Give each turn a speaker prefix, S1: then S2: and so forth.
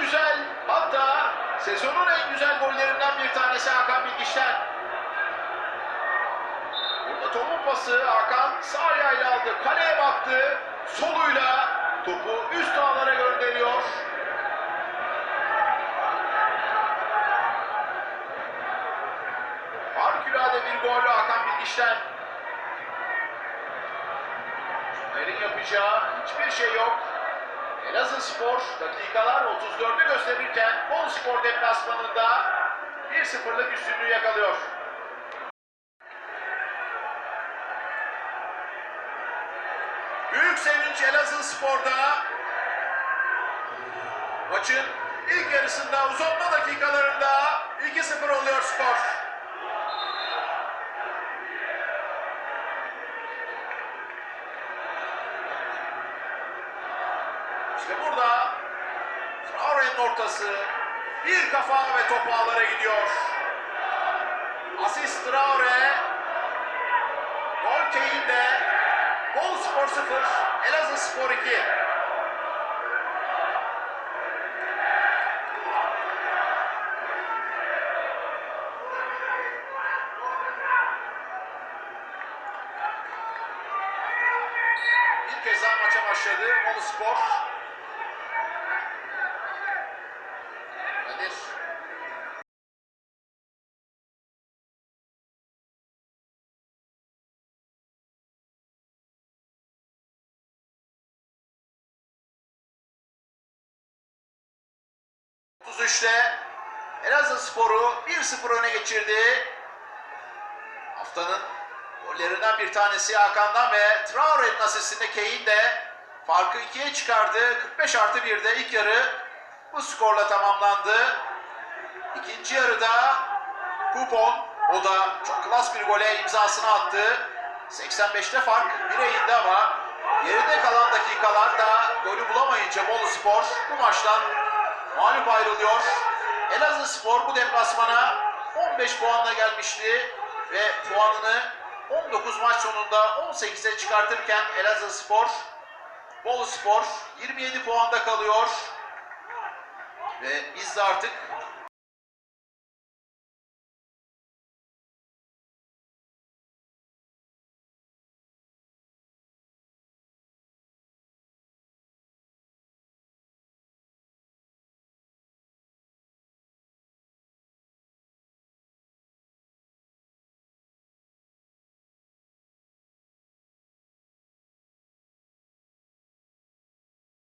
S1: en güzel hatta sezonun en güzel gollerinden bir tanesi Hakan Bilgiç'ten. Burada topun pası Hakan sağ ayağıyla aldı. Kaleye baktı. Soluyla topu üst ağlara gönderiyor. Harikulade bir gol Hakan Bilgiç'ten. Soner'in yapacağı hiçbir şey yok. Elazığ Spor dakikalar 34'ü gösterirken Bol Spor deplasmanında 1-0'lık üstünlüğü yakalıyor. Büyük sevinç Elazığ Spor'da. Maçın ilk yarısında uzatma dakikalarında 2-0 oluyor skor. İşte burada Traore'nin ortası bir kafa ve top ağlara gidiyor. Asist Traore. Gol Keyinde. Bol Spor 0, Elazığ Spor 2. Bir kez daha maça başladı Bolu Spor. ...33'te Elazığ Spor'u 1-0 öne geçirdi. Haftanın gollerinden bir tanesi Hakan'dan ve Traore'nin asistinde Kane de farkı ikiye çıkardı. 45 artı 1'de ilk yarı bu skorla tamamlandı. İkinci yarıda Kupon o da çok klas bir gole imzasını attı. 85'te fark 1'e indi ama geride kalan dakikalarda golü bulamayınca Bolu Spor bu maçtan mağlup ayrılıyor. Elazığ Spor bu deplasmana 15 puanla gelmişti ve puanını 19 maç sonunda 18'e çıkartırken Elazığ Spor Bolu Spor 27 puanda kalıyor. Ve biz de artık